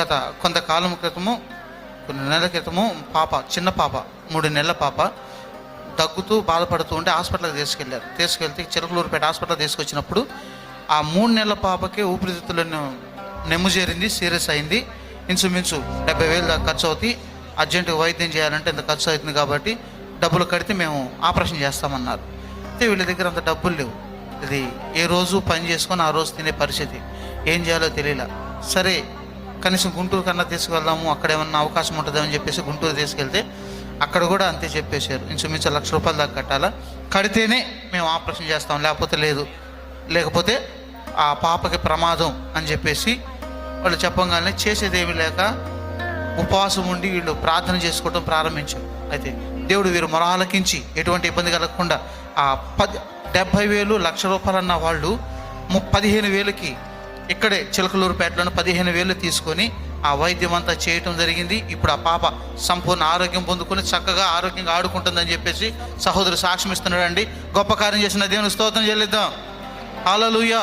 గత కొంతకాలం క్రితము కొన్ని నెలల క్రితము పాప చిన్న పాప మూడు నెలల పాప దగ్గుతూ బాధపడుతూ ఉంటే హాస్పిటల్కి తీసుకెళ్ళారు. తీసుకెళ్తే చిలకలూరుపేట హాస్పిటల్ తీసుకొచ్చినప్పుడు ఆ మూడు నెలల పాపకి ఊపిరితిత్తులను నెమ్ము చేరింది సీరియస్ అయింది. ఇంచుమించు డెబ్బై వేలు దాకా ఖర్చు అవుతాయి. అర్జెంటుగా వైద్యం చేయాలంటే ఇంత ఖర్చు అవుతుంది కాబట్టి డబ్బులు కడితే మేము ఆపరేషన్ చేస్తామన్నారు. అయితే వీళ్ళ దగ్గర అంత డబ్బులు లేవు. ఇది ఏ రోజు పని చేసుకొని ఆ రోజు తినే పరిస్థితి. ఏం చేయాలో తెలియలే. సరే కనీసం గుంటూరు కన్నా తీసుకువెళ్దాము అక్కడ ఏమన్నా అవకాశం ఉంటుందని చెప్పేసి గుంటూరు తీసుకెళ్తే అక్కడ కూడా అంతే చెప్పేశారు. ఇంచుమించు లక్ష రూపాయల దాకా కట్టాలా? కడితేనే మేము ఆపరేషన్ చేస్తాం లేకపోతే లేదు. లేకపోతే ఆ పాపకి ప్రమాదం అని చెప్పేసి వాళ్ళు చెప్పగానే చేసేదేమీ లేక ఉపవాసం ఉండి వీళ్ళు ప్రార్థన చేసుకోవడం ప్రారంభించారు. అయితే దేవుడు వీరు మొరాలకించి ఎటువంటి ఇబ్బంది కలగకుండా ఆ పది డెబ్భై వేలు లక్ష రూపాయలు అన్న వాళ్ళు ము పదిహేను వేలకి ఇక్కడే చిలకలూరుపేటలోని పదిహేను వేలు తీసుకొని ఆ వైద్యం అంతా చేయటం జరిగింది. ఇప్పుడు ఆ పాప సంపూర్ణ ఆరోగ్యం పొందుకొని చక్కగా ఆరోగ్యంగా ఆడుకుంటుందని చెప్పేసి సహోదరు సాక్ష్యం ఇస్తున్నాడండి గొప్ప కార్యం చేసిన దేవుని స్తోత్రం చెల్లిద్దాం. హల్లెలూయా.